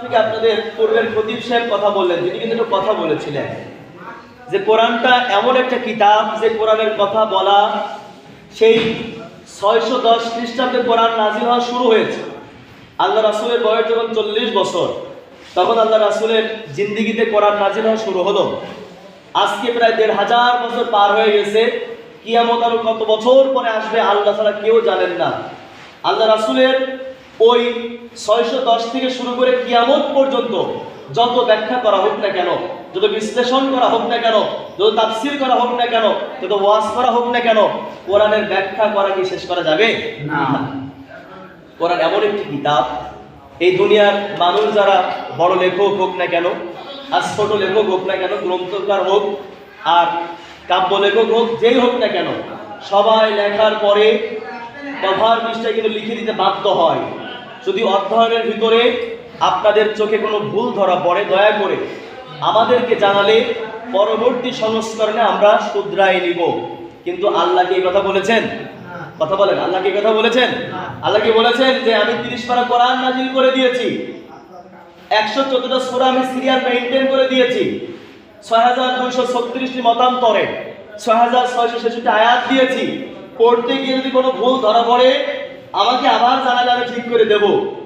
থেকে আপনাদের পূর্বের প্রদীপ সাহেব কথা বললেন? তিনি কিন্তু একটু কথা বলেছিলেন। যে কোরআনটা এমন একটা কিতাব, যে কোরআনের কথা বলা, সেই ছয়শো দশ খ্রিস্টাব্দে কোরআন নাজিল হওয়া শুরু হয়েছে। আল্লাহ রাসুলের বয়স যখন চল্লিশ বছর, তখন আল্লাহ রাসুলের জিন্দিগিতে কোরআন নাজিল হওয়া শুরু হলো। আজকে প্রায় দেড় হাজার বছর পার হয়ে গেছে। কিয়ামত আরও কত বছর পরে আসবে আল্লাহ ছাড়া কেউ জানেন না। আল্লাহ রাসুলের ওই ছয়শো দশ থেকে শুরু করে কিয়ামত পর্যন্ত যত ব্যাখ্যা করা হোক না কেন যত বিশ্লেষণ করা হোক না কেন যত তাফসির করা হোক না কেন যত ওয়াজ করা হোক না কেন কোরআনের ব্যাখ্যা করা কি শেষ করা যাবে? না। কোরআন এমন একটি কিতাব এই দুনিয়ার মানুষ যারা বড় লেখক হোক না কেন আর ছোট লেখক হোক না কেন গ্রন্থকার হোক আর কাব্য লেখক হোক যেই হোক না কেন সবাই লেখার পরে কভার পৃষ্ঠায় কিন্তু লিখে দিতে বাধ্য হয়। যদি অধ্যয়নের ভিতরে আপনাদের চোখে কোনো ভুল ধরা পড়ে, দয়া করে আমাদেরকে জানালে পরবর্তী সংস্করণে আমরা শুধরাই নিব। কিন্তু আল্লাহ কি এই কথা বলেছেন? কথা বলেন, আল্লাহ কি কথা বলেছেন? আল্লাহ কি বলেছেন যে আমি তিরিশ পারা কোরআন নাজিল করে দিয়েছি, একশো চোদ্দটা সুরা আমি সিরিয়াল মেনটেন করে দিয়েছি ছয় হাজার দুইশো ছত্রিশটি মতান্তরে ছয় হাজার ছয়শো ছেষট্টি আয়াত দিয়েছি। পড়তে গিয়ে যদি কোনো ভুল ধরা পড়ে আমাকে আবার জানালে আমি ঠিক করে দেব।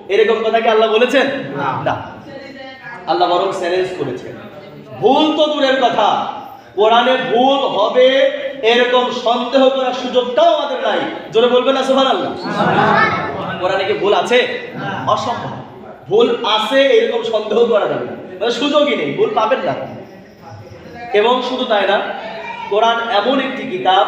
এরকম কথা কি আল্লাহ বলেছেন? না। আল্লাহ বরং চ্যালেঞ্জ করেছেন। ভুল তো দূরের কথা। কোরআনে ভুল হবে এরকম সন্দেহ করার সুযোগটাও আমাদের নাই। জোরে বলবেন না সোহান আল্লাহ কোরআনে কি ভুল আছে? অসম্ভব। ভুল আছে এরকম সন্দেহ করা যাবে না। মানে সুযোগই নেই ভুল পাবেন না। এবং শুধু তাই না কোরআন এমন একটি কিতাব